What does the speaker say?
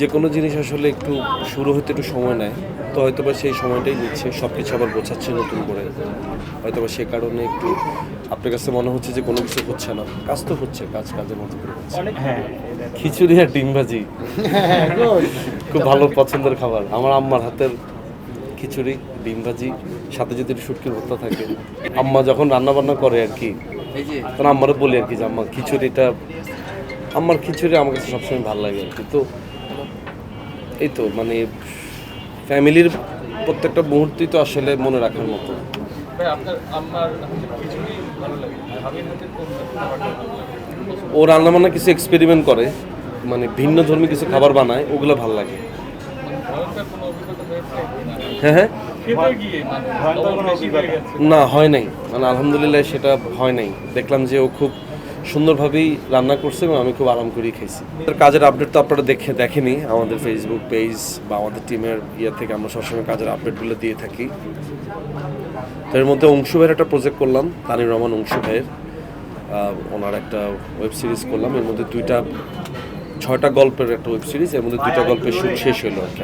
যে কোনো জিনিস আসলে একটু শুরু হতে একটু সময় নেয় তো হয়তো বা সেই সময়টাই নিচ্ছে সব কিছু আবার গোছাচ্ছে নতুন করে। হয়তো বা সে কারণে একটু আপনার কাছে মনে হচ্ছে যে কোনো কিছু হচ্ছে না। কাজ তো হচ্ছে কাজ কাজের মতো করে হচ্ছে হ্যাঁ। খিচুড়ি আর ডিম ভাজি। খুব ভালো পছন্দের খাবার। আমার আম্মার হাতের খিচুড়ি ডিম ভাজি সাথে যদি একটু শুটকির ভর্তা থাকে। আম্মা যখন রান্না বান্না করে আর কি তখন আম্মারও বলি আর কি যে আম্মা খিচুড়িটা আম্মার খিচুড়ি আমার কাছে সবসময় ভালো লাগে আর কি। তো এই তো মানে ফ্যামিলির প্রত্যেকটা মুহূর্তই তো আসলে মনে রাখার মতো। ও রান্নাবান্না কিছু এক্সপেরিমেন্ট করে মানে ভিন্ন ধর্মী কিছু খাবার বানায় ওগুলো ভালো লাগে। মানে হ্যাঁ হ্যাঁ না হয় নাই। মানে আলহামদুলিল্লাহ সেটা হয় নাই। দেখলাম যে ও খুব সুন্দরভাবেই রান্না করছে এবং আমি খুব আরাম করেই তার কাজের আপডেট তো আপনারা দেখে দেখেনি। আমাদের ফেসবুক পেজ বা আমাদের টিমের ইয়ে থেকে আমরা সবসময় কাজের আপডেটগুলো দিয়ে থাকি। তো এর মধ্যে অংশু ভাইয়ের একটা প্রজেক্ট করলাম, তানির রহমান অংশু ভাইয়ের। ওনার একটা ওয়েব সিরিজ করলাম। এর মধ্যে দুইটা ছয়টা গল্পের একটা ওয়েব সিরিজ এর মধ্যে দুইটা গল্পের শুট শেষ হলো আর কি।